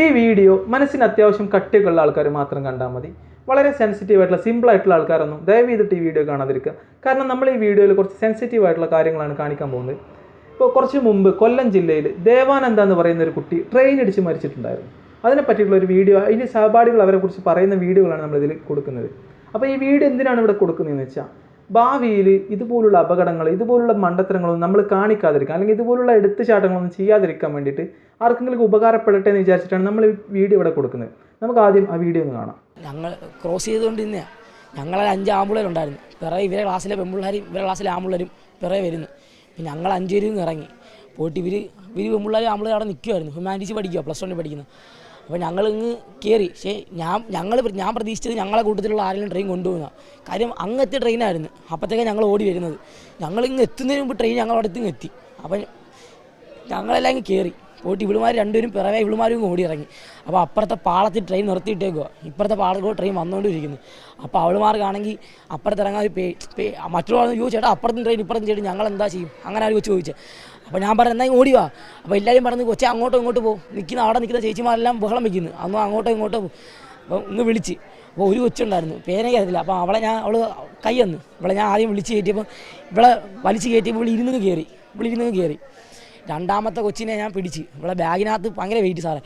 ഈ വീഡിയോ മനസ്സിന് അത്യാവശ്യം കട്ടിയൊക്കെയുള്ള ആൾക്കാർ മാത്രം കണ്ടാൽ മതി. വളരെ സെൻസിറ്റീവ് ആയിട്ടുള്ള സിമ്പിൾ ആയിട്ടുള്ള ആൾക്കാരൊന്നും ദയവ് ചെയ്തിട്ട് ഈ വീഡിയോ കാണാതിരിക്കുക. കാരണം നമ്മൾ ഈ വീഡിയോയിൽ കുറച്ച് സെൻസിറ്റീവ് ആയിട്ടുള്ള കാര്യങ്ങളാണ് കാണിക്കാൻ പോകുന്നത്. ഇപ്പോൾ കുറച്ച് മുമ്പ് കൊല്ലം ജില്ലയിൽ ദേവാനന്ദ എന്ന് പറയുന്ന ഒരു കുട്ടി ട്രെയിൻ അടിച്ച് മരിച്ചിട്ടുണ്ടായിരുന്നു. അതിനെ പറ്റിയിട്ടുള്ള ഒരു വീഡിയോ അതിന്റെ സഹപാഠികൾ അവരെക്കുറിച്ച് പറയുന്ന വീഡിയോകളാണ് നമ്മളിതിൽ കൊടുക്കുന്നത്. അപ്പോൾ ഈ വീഡിയോ എന്തിനാണ് ഇവിടെ കൊടുക്കുന്നതെന്ന് വെച്ചാൽ ഭാവിയിൽ ഇതുപോലുള്ള അപകടങ്ങൾ ഇതുപോലുള്ള മണ്ടത്തരങ്ങളൊന്നും നമ്മൾ കാണിക്കാതിരിക്കാൻ അല്ലെങ്കിൽ ഇതുപോലുള്ള എടുത്തുചാട്ടങ്ങളൊന്നും ചെയ്യാതിരിക്കാൻ വേണ്ടിയിട്ട് ആർക്കെങ്കിലും ഉപകാരപ്പെടട്ടെ എന്ന് വിചാരിച്ചിട്ടാണ് നമ്മൾ വീഡിയോ ഇവിടെ കൊടുക്കുന്നത്. നമുക്ക് ആദ്യം ആ വീഡിയോ ഒന്ന് കാണാം. ഞങ്ങൾ ക്രോസ് ചെയ്തുകൊണ്ട് തന്നെയാണ് ഞങ്ങളെ അഞ്ച് ഉണ്ടായിരുന്നു. പിറകെ ഇവരെ ക്ലാസ്സിലെ പെമ്പിള്ളേരും ഇവരെ ക്ലാസ്സിലെ ആമ്പിളരും പിറകെ വരുന്നു. പിന്നെ ഞങ്ങൾ അഞ്ചുപേരും ഇറങ്ങി. പോയിട്ട് ഇവർ ഇവർ പെമ്പിള്ളേരും ആമ്പുള്ളേർ അവിടെ നിൽക്കുമായിരുന്നു ഹ്യൂമാനിറ്റീസ് പഠിക്കുക പ്ലസ് വണ്ണിൽ പഠിക്കുന്നത് അപ്പോൾ ഞങ്ങൾ ഇങ്ങ് കയറി പക്ഷേ ഞാൻ ഞങ്ങൾ ഞാൻ പ്രതീക്ഷിച്ചത് ഞങ്ങളെ കൂട്ടത്തിലുള്ള ആരെങ്കിലും ട്രെയിൻ കൊണ്ടുപോകുന്ന കാര്യം അങ്ങെത്തിയ ട്രെയിനായിരുന്നു അപ്പോഴത്തേക്കാണ് ഞങ്ങൾ ഓടി വരുന്നത്. ഞങ്ങൾ ഇങ്ങ് എത്തുന്നതിന് മുമ്പ് ട്രെയിൻ ഞങ്ങളുടെ അടുത്ത് എത്തി. അപ്പം ഞങ്ങളെല്ലാം ഇങ്ങ് കയറി പോയിട്ട് ഇവിടുമാർ രണ്ടുപേരും പിറവേ ഇവിടുമാരും ഓടി ഇറങ്ങി. അപ്പോൾ അപ്പുറത്തെ പാളത്തിൽ ട്രെയിൻ നിർത്തിയിട്ടേക്കുക ഇപ്പുറത്തെ പാളത്തിൽ ട്രെയിൻ വന്നുകൊണ്ടിരിക്കുന്നു അപ്പോൾ അവളുമാർക്കാണെങ്കിൽ അപ്പുറത്ത് ഇറങ്ങാൻ പേ പേ ചേട്ടാ അപ്പുറത്തും ട്രെയിൻ ഇപ്പുറത്തും ചേട്ടൻ ഞങ്ങൾ എന്താ ചെയ്യും? അങ്ങനെ ആരും വെച്ച് ചോദിച്ചത് അപ്പോൾ ഞാൻ പറഞ്ഞു എന്നാൽ ഓടി വാ. അപ്പോൾ എല്ലാവരും പറഞ്ഞ് കൊച്ചെ അങ്ങോട്ടും ഇങ്ങോട്ട് പോകും നിൽക്കുന്ന അവിടെ നിൽക്കുന്ന ചേച്ചിമാരെല്ലാം ബഹളം വയ്ക്കുന്നു അന്ന് അങ്ങോട്ടോ ഇങ്ങോട്ടോ പോകും അപ്പോൾ ഒന്ന് വിളിച്ച്. അപ്പോൾ ഒരു കൊച്ചുണ്ടായിരുന്നു പേരെ കയറത്തില്ല അപ്പോൾ അവളെ ഞാൻ അവൾ കൈ തന്നു. ഇവളെ ഞാൻ ആദ്യം വിളിച്ച് കയറ്റിയപ്പോൾ ഇവളെ വലിച്ച് കയറ്റിയപ്പോൾ ഇവിടെ ഇരുന്ന് കയറി. ഇവിടെ ഇരുന്ന് കയറി. രണ്ടാമത്തെ കൊച്ചിനെ ഞാൻ പിടിച്ച്. ഇവിടെ ബാഗിനകത്ത് ഭയങ്കര വെയിറ്റ് സാറേ.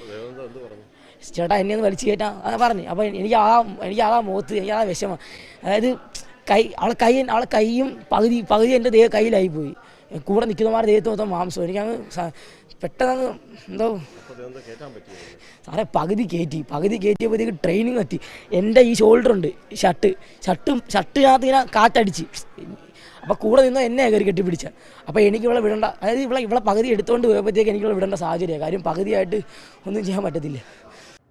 ചേട്ടാ എന്നെ ഒന്ന് വലിച്ചു കയറ്റാൻ അത് പറഞ്ഞു. അപ്പോൾ എനിക്ക് ആ എനിക്ക് ആ മുഖത്ത് എനിക്ക് ആ വിഷമം. അതായത് കൈ അവളെ കൈ അവളെ കൈയും പകുതി പകുതി എന്റെ ദേഹ കയ്യിലായി പോയി കൂടെ നിൽക്കുന്നമാരുടെ ദേഹത്ത് മൊത്തം മാംസം. എനിക്കങ്ങ് പെട്ടെന്ന് എന്തോ സാറേ പകുതി കയറ്റി പകുതി കയറ്റിയപ്പോഴത്തേക്ക് ട്രെയിനിങ് എത്തി. എന്റെ ഈ ഷോൾഡർ ഉണ്ട്. ഷർട്ട്. ഷർട്ടും ഷർട്ടിനകത്ത് ഇങ്ങനെ കാറ്റടിച്ച്. അപ്പോൾ കൂടെ നിന്ന് എന്നെ കയറി കെട്ടി പിടിച്ച അപ്പോൾ എനിക്ക് ഇവിടെ വിടേണ്ട. അതായത് ഇവിടെ ഇവിടെ പകുതി എടുത്തുകൊണ്ട് പോയപ്പോഴത്തേക്ക് എനിക്ക് ഇവിടെ വിടേണ്ട സാഹചര്യമാണ് കാര്യം പകുതിയായിട്ട് ഒന്നും ചെയ്യാൻ പറ്റത്തില്ല.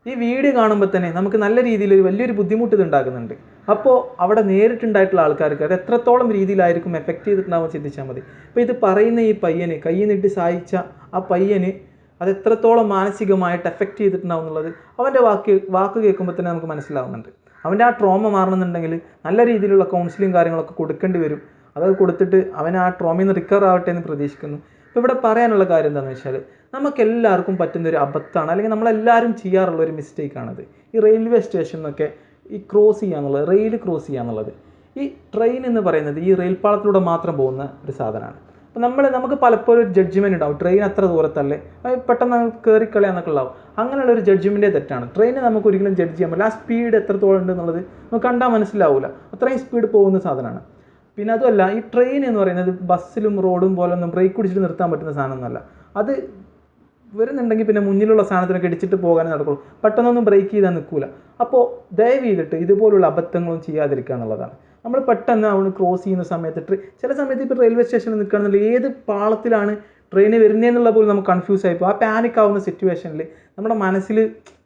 ഈ വീഡിയോ കാണുമ്പോൾ തന്നെ നമുക്ക് നല്ല രീതിയിൽ ഒരു വലിയൊരു ബുദ്ധിമുട്ട് ഇത് ഉണ്ടാക്കുന്നുണ്ട്. അപ്പോൾ അവിടെ നേരിട്ടുണ്ടായിട്ടുള്ള ആൾക്കാർക്ക് അത് എത്രത്തോളം രീതിയിലായിരിക്കും എഫക്റ്റ് ചെയ്തിട്ടുണ്ടാവും ചിന്തിച്ചാൽ മതി. അപ്പോൾ ഇത് പറയുന്ന ഈ പയ്യന് കൈ നീട്ടി സഹായിച്ച ആ പയ്യന് അത് എത്രത്തോളം മാനസികമായിട്ട് എഫക്റ്റ് ചെയ്തിട്ടുണ്ടാവും എന്നുള്ളത് അവന്റെ വാക്ക് വാക്ക് കേൾക്കുമ്പോൾ തന്നെ നമുക്ക് മനസ്സിലാവുന്നുണ്ട്. അവന്റെ ആ ട്രോമ മാറണമെന്നുണ്ടെങ്കിൽ നല്ല രീതിയിലുള്ള കൗൺസിലിംഗ് കാര്യങ്ങളൊക്കെ കൊടുക്കേണ്ടി വരും. അതൊക്കെ കൊടുത്തിട്ട് അവൻ ആ ട്രോമയിൽ നിന്ന് റിക്കവർ ആവട്ടെ എന്ന് പ്രതീക്ഷിക്കുന്നു. അപ്പോൾ ഇവിടെ പറയാനുള്ള കാര്യം എന്താണെന്ന് വെച്ചാൽ നമുക്ക് എല്ലാവർക്കും പറ്റുന്ന ഒരു അബദ്ധമാണ്. അല്ലെങ്കിൽ നമ്മളെല്ലാവരും ചെയ്യാറുള്ള ഒരു മിസ്റ്റേക്കാണത് ഈ റെയിൽവേ സ്റ്റേഷനിലൊക്കെ ഈ ക്രോസ് ചെയ്യാന്നുള്ളത് റെയിൽ ക്രോസ് ചെയ്യാന്നുള്ളത്. ഈ ട്രെയിൻ എന്ന് പറയുന്നത് ഈ റെയിൽ പാളത്തിലൂടെ മാത്രം പോകുന്ന ഒരു സാധനമാണ്. അപ്പോൾ നമ്മൾ നമുക്ക് പലപ്പോഴും ഒരു ജഡ്ജ്മെന്റ് ഉണ്ടാവും. ട്രെയിൻ അത്ര ദൂരത്തല്ലേ? പെട്ടെന്ന് കയറിക്കളയാന്നൊക്കെ ഉണ്ടാവും. അങ്ങനെയുള്ള ഒരു ജഡ്ജ്മെന്റേ തെറ്റാണ്. ട്രെയിനെ നമുക്ക് ഒരിക്കലും ജഡ്ജ് ചെയ്യാൻ പറ്റില്ല. ആ സ്പീഡ് എത്രത്തോളം ഉണ്ട് എന്നുള്ളത് നമുക്ക് കണ്ടാൽ മനസ്സിലാവില്ല അത്രയും സ്പീഡ് പോകുന്ന സാധനമാണ്. പിന്നെ അതുമല്ല ഈ ട്രെയിൻ എന്ന് പറയുന്നത് ബസ്സിലും റോഡും പോലെ ഒന്നും ബ്രേക്ക് പിടിച്ചിട്ട് നിർത്താൻ പറ്റുന്ന സാധനമൊന്നുമല്ല. അത് വരുന്നുണ്ടെങ്കിൽ പിന്നെ മുന്നിലുള്ള സാധനത്തിനൊക്കെ ഇടിച്ചിട്ട് പോകാനേ നടക്കുള്ളൂ. പെട്ടെന്നൊന്നും ബ്രേക്ക് ചെയ്താൽ നിൽക്കില്ല അപ്പോൾ ദയവ് ചെയ്തിട്ട് ഇതുപോലുള്ള അബദ്ധങ്ങളും ചെയ്യാതിരിക്കുക എന്നുള്ളതാണ്. നമ്മൾ പെട്ടെന്ന് അവിടെ ക്രോസ് ചെയ്യുന്ന സമയത്ത് ചില സമയത്ത് ഇപ്പോൾ റെയിൽവേ സ്റ്റേഷനിൽ നിൽക്കുകയാണെന്നുണ്ടെങ്കിൽ ഏത് പാളത്തിലാണ് ട്രെയിൻ വരുന്നതെന്നുള്ള പോലും നമുക്ക് കൺഫ്യൂസ് ആയിപ്പോൾ ആ പാനിക് ആവുന്ന സിറ്റുവേഷനിൽ നമ്മുടെ മനസ്സിൽ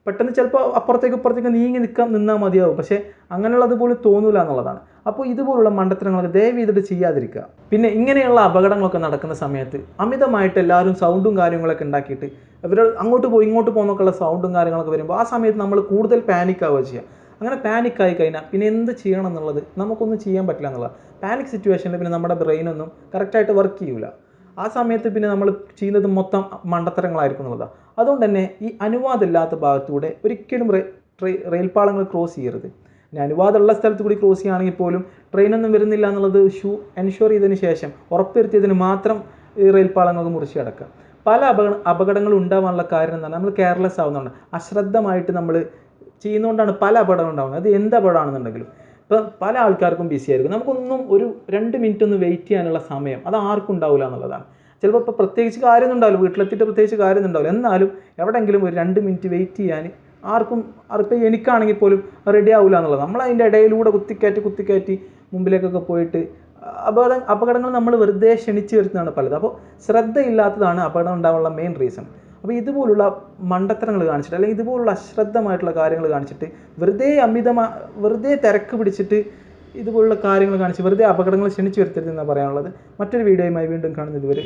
പെട്ടെന്ന് ചിലപ്പോൾ അപ്പുറത്തേക്ക് ഇപ്പുറത്തേക്ക് നീങ്ങി നിൽക്കാൻ നിന്നാൽ മതിയാവും. പക്ഷേ അങ്ങനെയുള്ളത് പോലും തോന്നില്ല എന്നുള്ളതാണ്. അപ്പോൾ ഇതുപോലുള്ള മണ്ടത്തരങ്ങളൊക്കെ ദയവ് ചെയ്തിട്ട് ചെയ്യാതിരിക്കുക. പിന്നെ ഇങ്ങനെയുള്ള അപകടങ്ങളൊക്കെ നടക്കുന്ന സമയത്ത് അമിതമായിട്ട് എല്ലാവരും സൗണ്ടും കാര്യങ്ങളൊക്കെ ഉണ്ടാക്കിയിട്ട് ഇവർ അങ്ങോട്ട് പോയി ഇങ്ങോട്ട് പോകുന്നൊക്കെയുള്ള സൗണ്ടും കാര്യങ്ങളൊക്കെ വരുമ്പോൾ ആ സമയത്ത് നമ്മൾ കൂടുതൽ പാനിക് ആവുക ചെയ്യുക. അങ്ങനെ പാനിക് ആയി കഴിഞ്ഞാൽ പിന്നെ എന്ത് ചെയ്യണം എന്നുള്ളത് നമുക്കൊന്നും ചെയ്യാൻ പറ്റില്ല എന്നുള്ളത് പാനിക് സിറ്റുവേഷനിൽ പിന്നെ നമ്മുടെ ബ്രെയിനൊന്നും കറക്റ്റായിട്ട് വർക്ക് ചെയ്യൂല. ആ സമയത്ത് പിന്നെ നമ്മൾ ചെയ്യുന്നത് മൊത്തം മണ്ടത്തരങ്ങളായിരിക്കും എന്നുള്ളതാണ്. അതുകൊണ്ട് തന്നെ ഈ അനുവാദമില്ലാത്ത ഭാഗത്തൂടെ ഒരിക്കലും റെയിൽ റെയിൽ പാളങ്ങൾ ക്രോസ് ചെയ്യരുത്. ഇനി അനുവാദമുള്ള സ്ഥലത്ത് കൂടി ക്രോസ് ചെയ്യുകയാണെങ്കിൽ പോലും ട്രെയിനൊന്നും വരുന്നില്ല എന്നുള്ളത് ഷൂ എൻഷുർ ചെയ്തതിന് ശേഷം ഉറപ്പുവരുത്തിയതിന് മാത്രം ഈ റെയിൽ മുറിച്ച് കിടക്കുക. പല അപകട അപകടങ്ങളും ഉണ്ടാവാനുള്ള കാരണം എന്താണ് നമ്മൾ കെയർലെസ് ആവുന്നതാണ്. അശ്രദ്ധമായിട്ട് നമ്മൾ ചെയ്യുന്നതുകൊണ്ടാണ് പല അപകടങ്ങൾ ഉണ്ടാകുന്നത് അത് എന്ത് അപകടമാണെന്നുണ്ടെങ്കിലും ഇപ്പം പല ആൾക്കാർക്കും ബിസി ആയിരിക്കും. നമുക്കൊന്നും ഒരു രണ്ട് മിനിറ്റ് ഒന്ന് വെയിറ്റ് ചെയ്യാനുള്ള സമയം അത് ആർക്കും ഉണ്ടാവില്ല എന്നുള്ളതാണ്. ചിലപ്പോൾ ഇപ്പോൾ പ്രത്യേകിച്ച് കാര്യമൊന്നും ഉണ്ടാവില്ല. വീട്ടിലെത്തിയിട്ട് പ്രത്യേകിച്ച് കാര്യമൊന്നും ഉണ്ടാവില്ല. എന്നാലും എവിടെയെങ്കിലും ഒരു രണ്ട് മിനിറ്റ് വെയിറ്റ് ചെയ്യാൻ ആർക്കും ഇപ്പോൾ എനിക്കാണെങ്കിൽ പോലും റെഡി ആവില്ല എന്നുള്ളത്. നമ്മൾ അതിന്റെ ഇടയിലൂടെ കുത്തിക്കയറ്റി കുത്തിക്കയറ്റി മുമ്പിലേക്കൊക്കെ പോയിട്ട് അപകട അപകടങ്ങൾ നമ്മൾ വെറുതെ ക്ഷണിച്ച് വരുത്തുന്നതാണ് പലത്. അപ്പോൾ ശ്രദ്ധയില്ലാത്തതാണ് അപകടം ഉണ്ടാവാനുള്ള മെയിൻ റീസൺ അപ്പോൾ ഇതുപോലുള്ള മണ്ടത്തരങ്ങൾ കാണിച്ചിട്ട് അല്ലെങ്കിൽ ഇതുപോലുള്ള അശ്രദ്ധമായിട്ടുള്ള കാര്യങ്ങൾ കാണിച്ചിട്ട് വെറുതെ അമിതമാ വെറുതെ തിരക്ക് പിടിച്ചിട്ട് ഇതുപോലുള്ള കാര്യങ്ങൾ കാണിച്ച് വെറുതെ അപകടങ്ങൾ ക്ഷണിച്ച് വരുത്തരുതെന്നാണ് പറയാനുള്ളത്. മറ്റൊരു വീഡിയോയുമായി വീണ്ടും കാണുന്നത് ഇതുവരെ